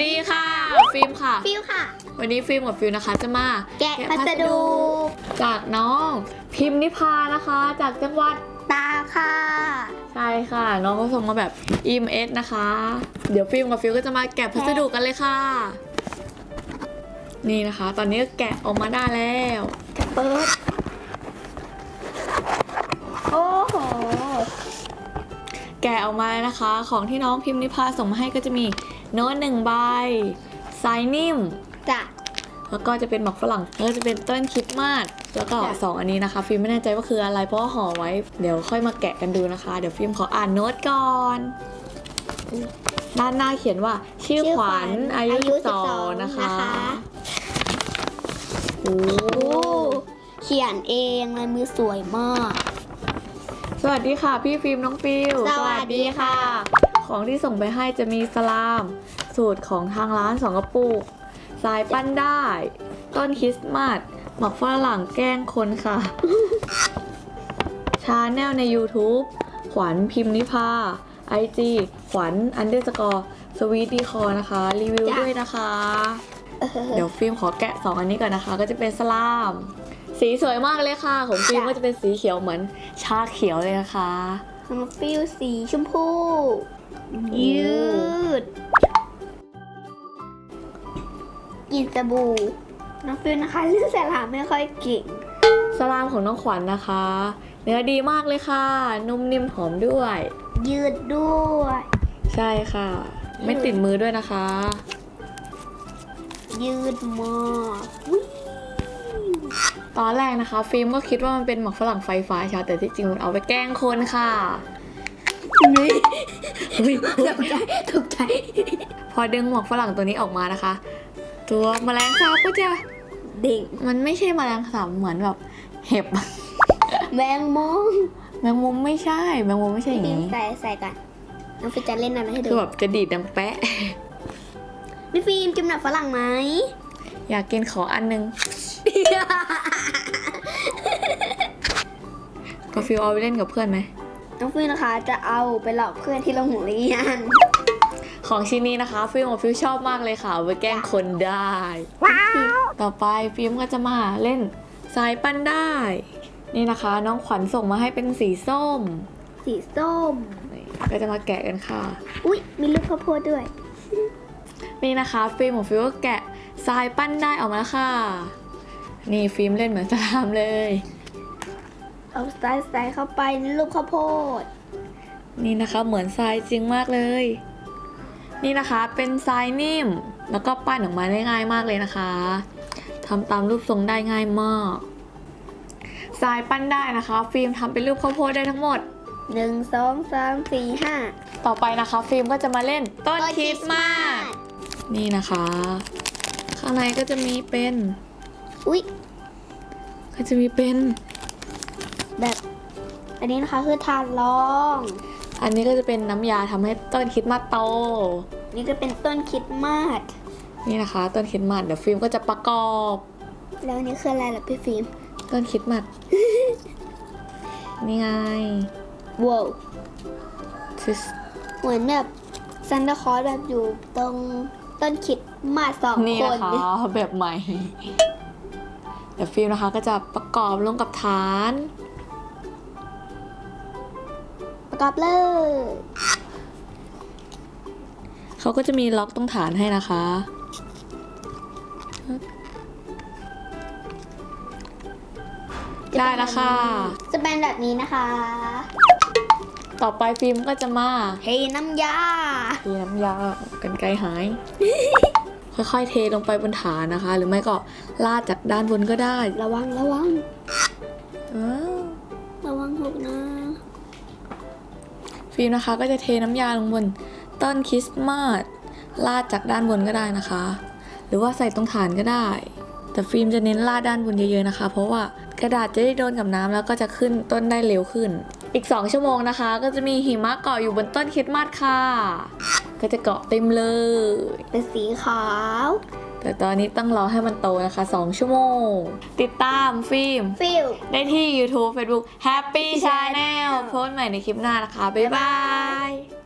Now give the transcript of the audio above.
ฟิล์มค่ะ ฟิวค่ะ วันนี้ฟิล์มกับฟิลนะคะจะมาแกะพัสดุจากน้อง พิมพ์นิพานะคะ จากจังหวัดตาค่ะ ใช่ค่ะ น้องก็ส่งมาแบบ EMS นะคะ เดี๋ยวฟิล์มกับฟิลก็จะมาแกะพัสดุกันเลยค่ะ นี่นะคะ ตอนนี้ก็แกะออกมาได้แล้วจะเปิดโอ้โห แกะออกมาแล้วนะคะ ของที่น้องพิมพ์นิพาส่งมาให้ก็จะมี โน้ตหนึ่งใบทรายนิ่ม จ้ะ แล้วก็จะเป็นหมอกฝรั่งแล้วก็จะเป็นต้นคริดมาสแล้วก็จ้ะ สองอันนี้นะคะ ฟิล์มไม่แน่ใจว่าคืออะไรเพราะว่าห่อไว้ เดี๋ยวค่อยมาแกะกันดูนะคะ เดี๋ยวฟิล์มขออ่านโน้ตก่อน ด้านหน้าเขียนว่า ชื่อขวัญอายุ12นะคะโอ้โอ้เขียนเองลายมือสวยมาก สวัสดีค่ะ พี่ฟิล์มน้องฟิลสวัสดีค่ะ ของที่ส่งไปให้จะมีสลาม สูตรของทางร้านสองกระปุกสายปั้นได้ ต้นคริสต์มาสหมักฝรั่งแกล้งคนค่ะ ชาแนลใน YouTube ขวัญพิมพ์นิพา IG ขวัญอันเดอร์สกอร์สวีทดีคอนะคะ รีวิวด้วยนะคะ เดี๋ยวฟิล์มขอแกะ2อันนี้ก่อนนะคะ ก็จะเป็นสลาม สีสวยมากเลยค่ะ ของฟิล์มก็จะเป็นสีเขียวเหมือนชาเขียวเลยนะคะ ของฟิวสีชมพู ยืดกลินสบู่น้องฟิวนะคะเรื่องสลามไม่ค่อยเก่งสลามของน้องขวัญนะคะ เนื้อดีมากเลยค่ะ นุ่มนิ่มหอมด้วย ยืดด้วย ใช่ค่ะ ไม่ติดมือด้วยนะคะ ยืดมากอุ๊ยตอนแรกนะคะ ฟิล์มก็คิดว่ามันเป็นหมอกฝรั่งไฟฟ้าใช่แต่ที่จริงมันเอาไปแกล้งคนค่ะ นี่เฮ้ยตกใจตกใจ พอดึงหมอกฝรั่งตัวนี้ออกมานะคะ ตัวแมลงสาบก็จะเด็กมันไม่ใช่แมลงสาบเหมือนแบบเห็บแมงมุมแมงมุมไม่ใช่แมงมุมไม่ใช่อย่างนี้ใส่ใส่กันน้องฟิจะเล่นอะไรให้ดูคือแบบจะดีดดังแปะพี่ฟิล์มกินหนักฝรั่งไหมอยากกินขออันนึงก็ฟิลเอาไปเล่นกับเพื่อนไหม น้องฟิล์มนะคะ จะเอาไปหลอกเพื่อนที่โรงเรียน ของชิ้นนี้นะคะ ฟิล์มกับฟิลชอบมากเลยค่ะเอาไปแกล้งคนได้ว้าวต่อไปฟิล์มก็จะมาเล่นสายปั้นได้ นี่นะคะ น้องขวัญส่งมาให้เป็นสีส้ม สีส้มนี่ก็จะมาแกะกันค่ะ อุ๊ย มีลูกข้าวโพดด้วย นี่นะคะ ฟิล์มของฟิล์มก็แกะทรายปั้นได้ออกมาแล้วค่ะ นี่ฟิล์มเล่นเหมือนสลามเลย เอาใส่ใส่เข้าไปในลูกข้าวโพด นี่นะคะเหมือนทรายจริงมากเลย นี่นะคะเป็นทรายนิ่ม แล้วก็ปั้นออกมาได้ง่ายมากเลยนะคะทำตามรูปทรงได้ง่ายมากทรายปั้นได้นะคะ ฟิล์มทำเป็นรูปข้าวโพดได้ทั้งหมดหนึ่งสองสามสี่ห้าต่อไปนะคะ ฟิล์มก็จะมาเล่นต้นคริสต์มาสนี่นะคะ ข้างในก็จะมีเป็น อุ๊ยก็จะมีเป็น แบบ อันนี้นะคะคือทานรอง อันนี้ก็จะเป็นน้ำยาทำให้ต้นคริสต์มาสโต นี่ก็เป็นต้นคริดมาสนี่นะคะ ต้นคริสต์มาสเดี๋ยวฟิล์มก็จะประกอบ แล้วอันนี้คืออะไรล่ะพี่ฟิล์มต้นคริสต์มาส นี่ไงว้าวซิสเหมือนแบบซันตาคลอสแบบอยู่ตรงต้นคริดมาสสองนี่คนะน คะแบบใหม่ เดี๋ยวฟิล์มนะคะก็จะประกอบลงกับฐาน ประกอบเลย เขาก็จะมีล็อกตรงฐานให้นะคะ ได้แล้วค่ะ จะเป็นแบบนี้นะคะ ต่อไปฟิล์มก็จะมาเทน้ำยาเทน้ำยากันไกลหาย ค่อยๆเทลงไปบนฐานนะคะ หรือไม่ก็ลาดจากด้านบนก็ได้ ระวังระวัง ฟิล์มนะคะก็จะเทน้ำยาลงบนต้นคริสต์มาสลาดจากด้านบนก็ได้นะคะ หรือว่าใส่ตรงฐานก็ได้ แต่ฟิล์มจะเน้นลาดด้านบนเยอะๆนะคะ เพราะว่ากระดาษจะได้โดนกับน้ำแล้วก็จะขึ้นต้นได้เร็วขึ้น อีก 2 ชั่วโมงนะคะ ก็จะมีหิมะเกาะอยู่บนต้นคริสต์มาสค่ะ ก็จะเกาะเต็มเลย เป็นสีขาว แต่ตอนนี้ต้องรอให้มันโตนะคะ 2 ชั่วโมง ติดตามฟิล์ม ฟิล ได้ที่ YouTube Facebook Happy Channel โพสต์ใหม่ในคลิปหน้านะคะ บ๊ายบาย